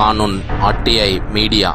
కానూన్ RTI media.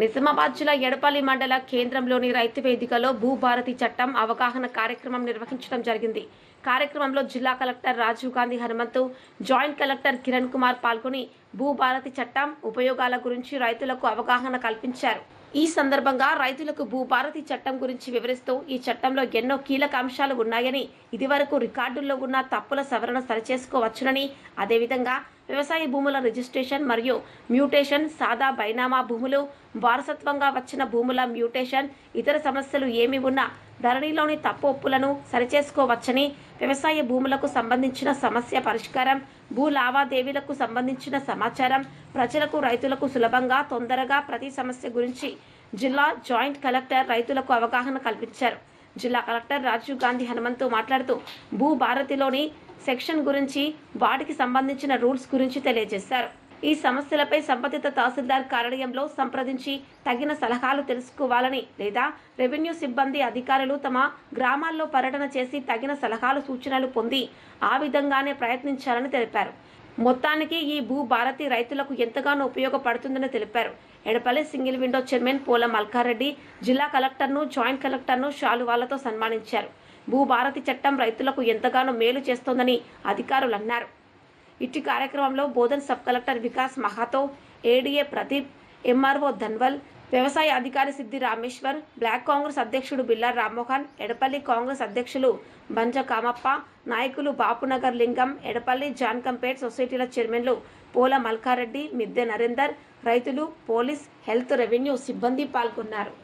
Nizamabad జిల్లా ఎడపల్లి మండల కేంద్రంలోని రైతు వేదికలో భూభారతి చట్టం అవగాహన కార్యక్రమం నిర్వహించడం జరిగింది. కార్యక్రమంలో జిల్లా collector Rajiv Gandhi Hanumanthu joint collector Kiran Kumar పాల్గొని భూభారతి చట్టం ఉపయోగాల గురించి రైతులకు అవగాహన కల్పించారు. ఈ సందర్భంగా రైతులకు భూభారతి చట్టం గురించి వివరిస్తూ ఈ చట్టంలో ఎన్నో కీలక అంశాలు ఉన్నాయని ఇదివరకు రికార్డుల్లో ఉన్న తప్పుల సవరణ సరిచేసుకోవచ్చునని అదేవిధంగా వ్యవసాయ భూముల రిజిస్ట్రేషన్ మరియు మ్యూటేషన్ సాదా బైనామా భూములు వారసత్వంగా వచ్చిన భూముల మ్యూటేషన్ ఇతర సమస్యలు ఏమి ఉన్నా ధరణిలోని తప్పు ఒప్పులను సరిచేసుకోవచ్చని వ్యవసాయ భూములకు సంబంధించిన సమస్య పరిష్కారం భూ లావాదేవీలకు సంబంధించిన సమాచారం ప్రజలకు రైతులకు సులభంగా తొందరగా ప్రతి సమస్య గురించి జిల్లా జాయింట్ కలెక్టర్ రైతులకు అవగాహన కల్పించారు. జిల్లా కలెక్టర్ రాజీవ్ గాంధీ హనుమంతు మాట్లాడుతూ భూ భారతిలోని సెక్షన్ గురించి వాటికి సంబంధించిన రూల్స్ గురించి తెలియజేశారు. ఈ సమస్యలపై సంబంధిత తహసీల్దార్ కార్యాలయంలో సంప్రదించి తగిన సలహాలు తెలుసుకోవాలని లేదా రెవెన్యూ సిబ్బంది అధికారులు తమ గ్రామాల్లో పర్యటన చేసి తగిన సలహాలు సూచనలు పొంది ఆ విధంగానే ప్రయత్నించాలని తెలిపారు. మొత్తానికి ఈ భూ భారతి రైతులకు ఎంతగానో ఉపయోగపడుతుందని తెలిపారు. Edapalli single window chairman Pola Malkareddy జిల్లా కలెక్టర్ను జాయింట్ కలెక్టర్ను శాలువాలతో సన్మానించారు. భూభారతి చట్టం రైతులకు ఎంతగానో మేలు చేస్తోందని అధికారులు అన్నారు. ఇట్టి కార్యక్రమంలో Bodhan sub collector Vikas Mahato ADA Pradeep MRO Dhanwal వ్యవసాయ అధికారి సిద్ధి రామేశ్వర్ బ్లాక్ కాంగ్రెస్ అధ్యక్షుడు బిల్లార్ రామ్మోహన్ ఎడపల్లి కాంగ్రెస్ అధ్యక్షులు బంజ కామప్ప నాయకులు బాపునగర్ లింగం ఎడపల్లి జాన్కంపేట్ సొసైటీల చైర్మన్లు పోల మల్కారెడ్డి మిద్దె నరేందర్ రైతులు పోలీస్ హెల్త్ రెవెన్యూ సిబ్బంది పాల్గొన్నారు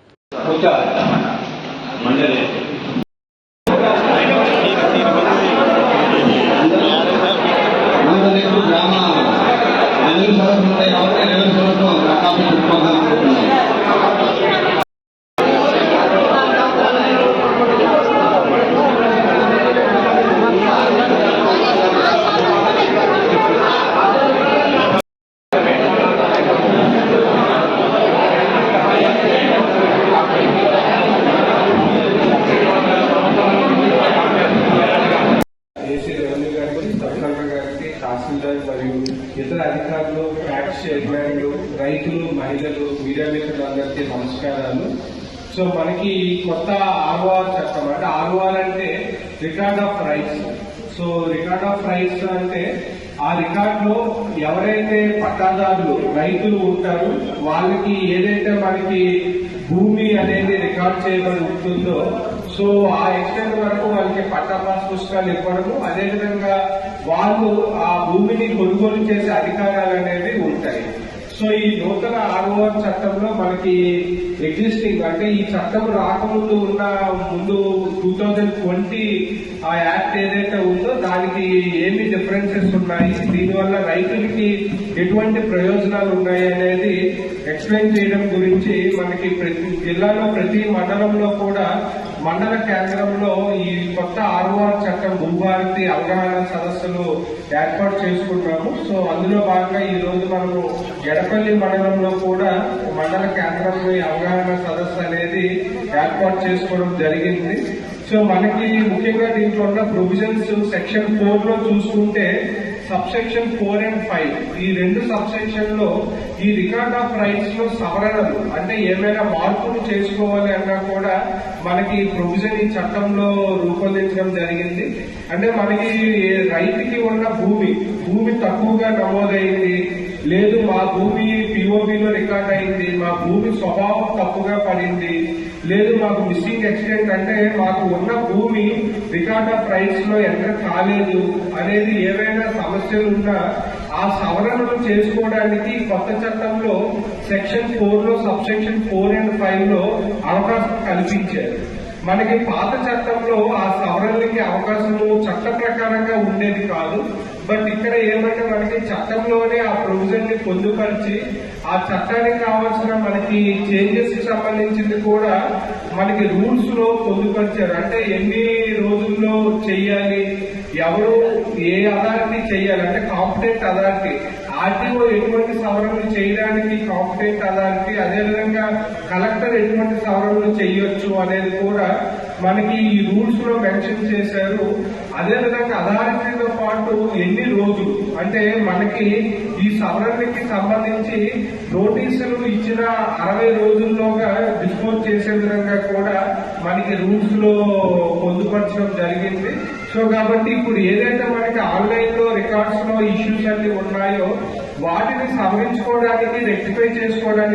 మనకు రేపు గ్రామ రెవెన్యూ సదస్సులు ఉంటాయి కాబట్టి రెవెన్యూ సదస్సులో రకాలు చెప్పుకోవాలనుకుంటున్నాను ఏసీ రెవెన్యూ గారికి సబ్ కలెక్టర్ గారికి తహసీల్దార్ మరియు ఇతర అధికారులు ట్యాక్స్ చైర్మన్లు రైతులు మహిళలు మీడియా మిత్రులందరికీ నమస్కారాలు. సో మనకి కొత్త ఆర్ఓఆర్ చట్టం అంటే ఆర్ఓఆర్ అంటే record of rights. So record of rights అంటే ఆ రికార్డ్లో ఎవరైతే పట్టాదారులు రైతులు ఉంటారో వాళ్ళకి ఏదైతే మనకి భూమి అనేది రికార్డ్ చేయబడి ఉంటుందో సో ఆ ఎక్స్టెంట్ వరకు వాళ్ళకి పట్టా పాస్ పుస్తకాలు ఇవ్వడము అదేవిధంగా వాళ్ళు ఆ భూమిని కొనుగోలు చేసే అధికారాలు అనేవి ఉంటాయి. సో ఈ నూతన ఆర్ఓఆర్ చట్టంలో మనకి ఎగ్జిస్టింగ్ అంటే ఈ చట్టం రాకముందు ఉన్న ముందు టూ థౌజండ్ ట్వంటీ ఆ యాక్ట్ ఏదైతే ఉందో దానికి ఏమి డిఫరెన్సెస్ ఉన్నాయి? దీనివల్ల రైతులకి ఎటువంటి ప్రయోజనాలు ఉన్నాయి అనేది ఎక్స్ప్లెయిన్ చేయడం గురించి మనకి ప్రతి జిల్లాలో ప్రతి మండలంలో కూడా మండల కేంద్రంలో ఈ కొత్త ఆర్ఓఆర్ చట్టం భూభారతి అవగాహన సదస్సులు ఏర్పాటు చేసుకుంటాము సో అందులో భాగంగా ఈ రోజు మనము ఎడపల్లి మండలంలో కూడా మండల కేంద్రంలో ఈ అవగాహన సదస్సు అనేది ఏర్పాటు చేసుకోవడం జరిగింది. సో మనకి ముఖ్యంగా దీంట్లో ఉన్న ప్రొవిజన్స్ సెక్షన్ ఫోర్లో చూసుకుంటే సబ్సెక్షన్ ఫోర్ అండ్ ఫైవ్ ఈ రెండు సబ్సెక్షన్లో ఈ రికార్డ్ ఆఫ్ రైట్స్లో సవరణలు అంటే ఏమైనా మార్పులు చేసుకోవాలి అన్నా కూడా మనకి ప్రొవిజన్ ఈ చట్టంలో రూపొందించడం జరిగింది. అంటే మనకి రైతుకి ఉన్న భూమి భూమి తక్కువగా నమోదైంది లేదు మా భూమి పిఓబిలో రికార్డ్ అయింది మా భూమి స్వభావం తప్పుగా పడింది. లేదు మాకు మిస్సింగ్ యాక్సిడెంట్ అంటే మాకు ఉన్న భూమి రికార్డ్ ఆఫ్ రైట్స్లో ఎక్కడ కాలేదు అనేది ఏవైనా సమస్యలు ఉన్నా ఆ సవరణలు చేసుకోవడానికి కొత్త చట్టంలో సెక్షన్ ఫోర్లో సబ్ సెక్షన్ ఫోర్ అండ్ ఫైవ్లో అవకాశం కల్పించారు. మనకి పాత చట్టంలో ఆ సవరణలకి అవకాశము చట్ట ప్రకారంగా ఉండేది కాదు. బట్ ఇక్కడ ఏమంటే మనకి చట్టంలోనే ఆ ప్రొవిజన్ని పొందుపరిచి ఆ చట్టానికి కావాల్సిన మనకి చేంజెస్కి సంబంధించింది కూడా మనకి రూల్స్లో పొందుపరిచారు. అంటే ఎన్ని రోజుల్లో చెయ్యాలి ఎవరు ఏ అథారిటీ చేయాలి అంటే కాంపిటెంట్ అథారిటీ. ఆర్టీఓ ఎటువంటి సవరణలు చేయడానికి కాంపిటెంట్ అథారిటీ అదేవిధంగా కలెక్టర్ ఎటువంటి సవరణలు చేయొచ్చు అనేది కూడా మనకి ఈ రూల్స్లో మెన్షన్ చేశారు. అదే విధంగా అథారిటీతో పాటు అంటే మనకి ఈ సవరణకి సంబంధించి నోటీసులు ఇచ్చిన అరవై రోజుల్లోగా డిస్పోజ్ చేసే విధంగా కూడా మనకి రూల్స్లో పొందుపరచడం జరిగింది. సో కాబట్టి ఇప్పుడు ఏదైతే మనకి ఆన్లైన్లో రికార్డ్స్లో ఇష్యూస్ అన్ని ఉన్నాయో వాటిని సవరించుకోవడానికి రెక్టిఫై చేసుకోవడానికి